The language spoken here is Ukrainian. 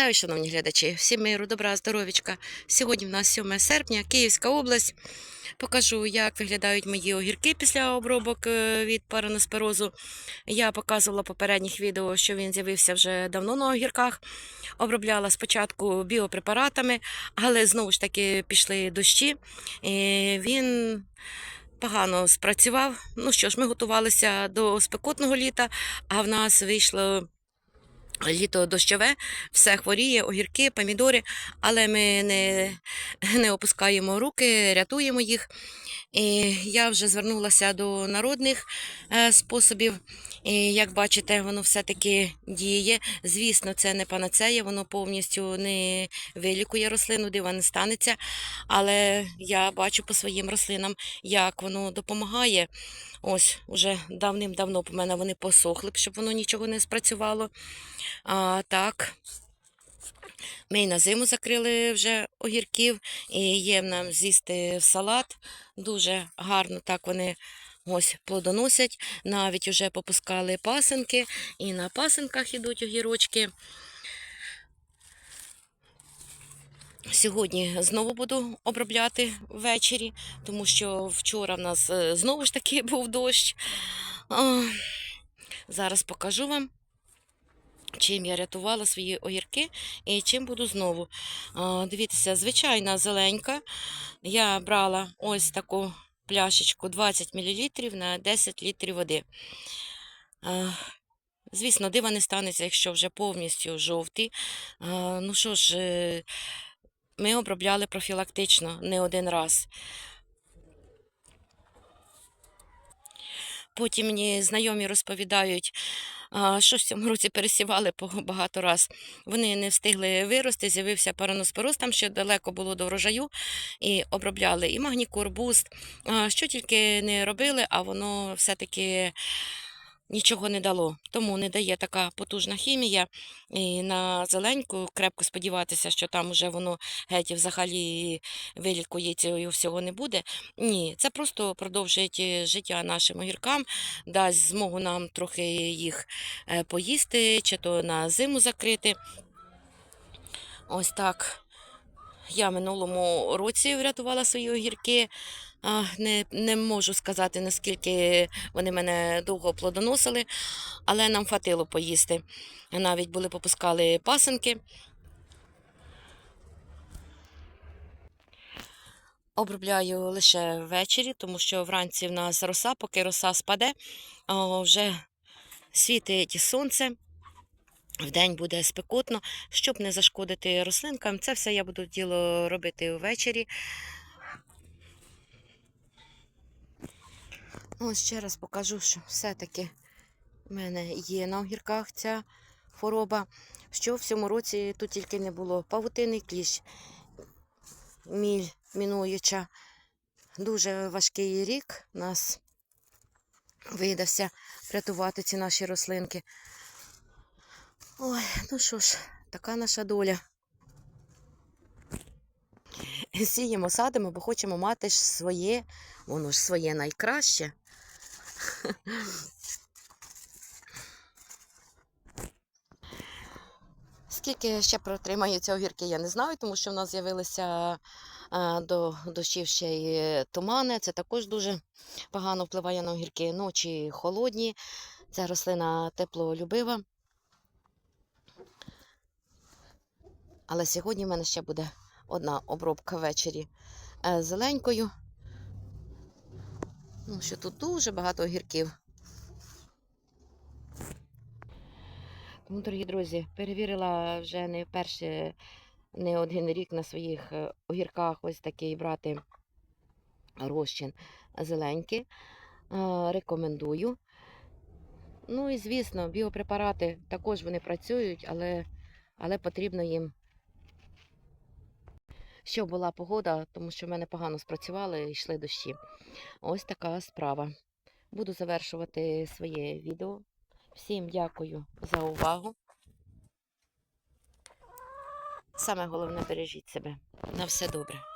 Вітаю, шановні глядачі! Всім миру, добра, здоровічка. Сьогодні в нас 7 серпня, Київська область. Покажу, як виглядають мої огірки після обробок е, від параноспирозу. Я показувала попередніх відео, що він з'явився вже давно на огірках. Обробляла спочатку біопрепаратами, але знову ж таки пішли дощі. І він погано спрацював. Ну що ж, ми готувалися до спекотного літа, а в нас вийшло. Літо дощове, все хворіє, огірки, помідори, але ми не, не опускаємо руки, рятуємо їх. І я вже звернулася до народних е, способів. І як бачите, воно все-таки діє. Звісно, це не панацея, воно повністю не вилікує рослину, дива не станеться. Але я бачу по своїм рослинам, як воно допомагає. Ось уже давним-давно по мене вони посохли, щоб воно нічого не спрацювало. А, так. Ми і на зиму закрили вже огірків, і є нам з'їсти салат. Дуже гарно так вони ось плодоносять. Навіть вже попускали пасинки, і на пасинках ідуть огірочки. Сьогодні знову буду обробляти ввечері, тому що вчора в нас е, знову ж таки був дощ. Зараз покажу вам чим я рятувала свої огірки і чим буду знову. Дивіться, звичайна зеленька. Я брала ось таку пляшечку 20 мл на 10 літрів води. Звісно, дива не станеться, якщо вже повністю жовтий. Ну що ж, е, ми обробляли профілактично не один раз. Потім мені знайомі розповідають, що в цьому році пересівали багато раз. Вони не встигли вирости, з'явився параноспороз, там ще далеко було до врожаю, і обробляли і магнікур, буст, що тільки не робили, а воно все-таки нічого не дало. Тому не дає така потужна хімія. І на зеленьку крепко сподіватися, що там уже воно геть взагалі вилікується і всього не буде. Ні, це просто продовжить е, життя нашим огіркам, дасть змогу нам трохи їх е, поїсти, чи то на зиму закрити. Ось так. Я минулому році врятувала свої огірки. Не, не можу сказати, наскільки вони мене довго плодоносили, але нам хватило поїсти. Навіть були попускали пасенки. Обробляю лише ввечері, тому що вранці в нас роса, поки роса спаде, вже світить сонце. Вдень буде спекотно, щоб не зашкодити рослинкам. Це все я буду діло робити ввечері. Ось ще раз покажу, що все-таки в мене є на огірках ця хвороба. Що в цьому році тут тільки не було павутинний кліщ, міль мінуюча. Дуже важкий рік нас видався врятувати ці наші рослинки. Ой, ну що ж, така наша доля. Сіємо, садимо, бо хочемо мати ж своє, воно ж своє найкраще. Скільки ще протримаються огірки, я не знаю, тому що в нас з'явилися до дощів ще й тумани. Це також дуже погано впливає на огірки. Ночі холодні, ця рослина теплолюбива. Але сьогодні в мене ще буде одна обробка ввечері е, зеленькою. Ну, що тут дуже багато огірків. Тому, дорогі друзі, перевірила вже не перше, не один рік на своїх е, огірках ось такий брати розчин зеленький. Е, Рекомендую. Ну і звісно, біопрепарати також вони працюють, але, але потрібно їм щоб була погода, тому що в мене погано спрацювали і йшли дощі. Ось така справа. Буду завершувати своє відео. Всім дякую за увагу. Саме головне бережіть себе. На все добре.